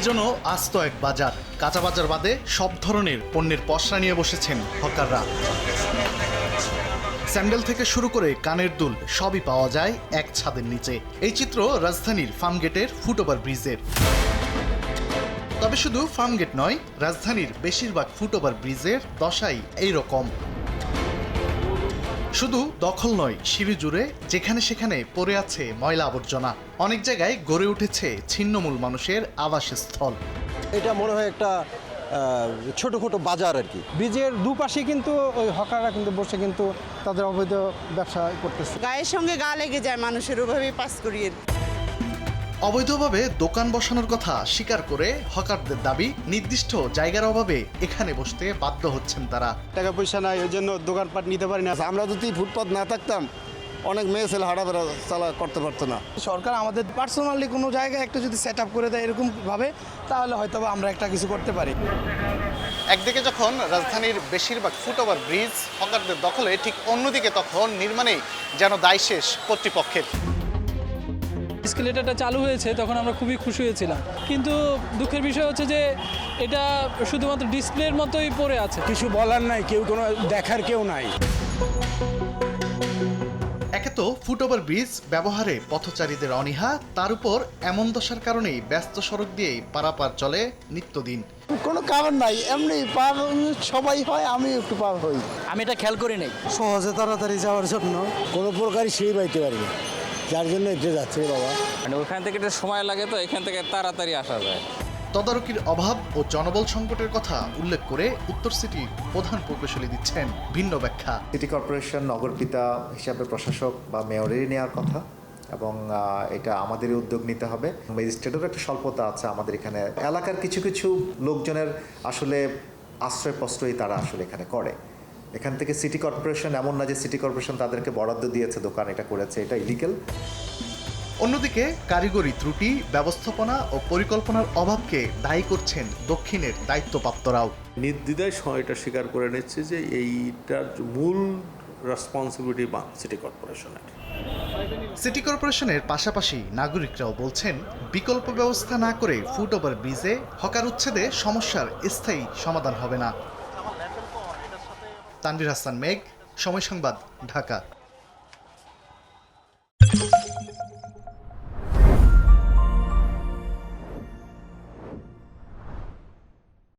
যেন আস্ত এক বাজার, কাঁচা বাজার বাদে সব ধরনের পণ্যের পসরা নিয়ে বসেছেন হকাররা। স্যান্ডেল থেকে শুরু করে কানের দুল সবই পাওয়া যায় এক ছাদের নিচে। এই চিত্র রাজধানীর ফার্মগেটের ফুটওভার ব্রিজের। তবে শুধু ফার্মগেট নয়, রাজধানীর বেশিরভাগ ফুটওভার ব্রিজের দশাই এই রকম শুধু দখল নয় সিঁড়ি জুড়ে যেখানে সেখানে পড়ে আছে ময়লা আবর্জনা। অনেক জায়গায় গড়ে উঠেছে ছিন্নমূল মানুষের আবাসস্থল। এটা মনে হয় একটা ছোটোখাটো ছোট বাজার আর কি। ব্রিজের দুপাশে কিন্তু ওই হকাররা কিন্তু বসে কিন্তু তাদের অবৈধ ব্যবসা করতেছে। গায়ের সঙ্গে গা লেগে যায় মানুষের ওভাবেই পাস করিয়ে অবৈধভাবে দোকান বসানোর কথা স্বীকার করে হকারদের দাবি নির্দিষ্ট জায়গার অভাবে এখানে বসতে বাধ্য হচ্ছেন তারা। টাকা পয়সা নাই ওই জন্য দোকানপাট নিতে পারি না। আমরা যদি ফুটপাত না থাকতাম অনেক মেয়ে ছেলে হাঁটাফেরা চালা করতে পারতো না। সরকার আমাদের পার্সোনালি কোনো জায়গায় একটা যদি সেট আপ করে দেয় এরকম ভাবে তাহলে হয়তো বা আমরা একটা কিছু করতে পারি। একদিকে যখন রাজধানীর বেশিরভাগ ফুটওভার ব্রিজ হকারদের দখলে ঠিক অন্যদিকে তখন নির্মাণেই যেন দায় শেষ কর্তৃপক্ষের। স্কেলেটারটা চালু হয়েছে তখন আমরা খুবই খুশি হয়েছিলাম। কিন্তু দুঃখের বিষয় হচ্ছে যে এটা শুধুমাত্র ডিসপ্লের মতোই পড়ে আছে। কিছু বলার নাই কেউ কোনো দেখার কেউ নাই। একে তো ফুটওভার ব্রিজ ব্যবহারে পথচারীদের অনীহা তার উপর এমন দশার কারণেই ব্যস্ত সড়ক দিয়েই পারাপার চলে নিত্যদিন। কোনো কারণ নাই এমনি পার সবাই হয় আমি একটু পার হই। আমি এটা খেয়াল করি নাই। সহজে তাড়াতাড়ি যাওয়ার জন্য কোনো প্রকারই সেই পাইতে পারি না। যার জন্য এতে যাচ্ছে বাবা। মানে ওখান থেকে একটা সময় লাগে তো এখান থেকে তাড়াতাড়ি আসা যায়। তদারকির অভাব ও জনবল সংকটের কথা উল্লেখ করে উত্তর সিটির প্রধান প্রকৌশলী দিচ্ছেন ভিন্ন ব্যাখ্যা। সিটি কর্পোরেশন নগরপিতা হিসাবে প্রশাসক বা মেয়রেরই নেওয়ার কথা এবং এটা আমাদেরই উদ্যোগ নিতে হবে। ম্যাজিস্ট্রেটেরও একটা স্বল্পতা আছে আমাদের এখানে। এলাকার কিছু কিছু লোকজনের আসলে আশ্রয় প্রশ্রয়ই তারা আসলে এখানে করে। এখান থেকে সিটি কর্পোরেশন এমন না যে সিটি কর্পোরেশন তাদেরকে বরাদ্দ দিয়েছে দোকান এটা করেছে এটা ইলিগেল অন্যদিকে কারিগরি ত্রুটি ব্যবস্থাপনা ও পরিকল্পনার অভাবকে দায়ী করছেন দক্ষিণের দায়িত্বপ্রাপ্তরাও। নির্দ্বিধায় স- এটা স্বীকার করে নিচ্ছে যে এইটার মূল রেসপন্সিবিলিটি বা সিটি কর্পোরেশনের। সিটি কর্পোরেশনের পাশাপাশি নাগরিকরাও বলছেন বিকল্প ব্যবস্থা না করে ফুট ওভার ব্রিজে হকার উচ্ছেদে সমস্যার স্থায়ী সমাধান হবে না। তানভীর হাসান মেঘ সময় সংবাদ ঢাকা।